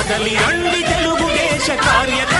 కదలి రండి తెలుగుదేశ కార్యక్రమం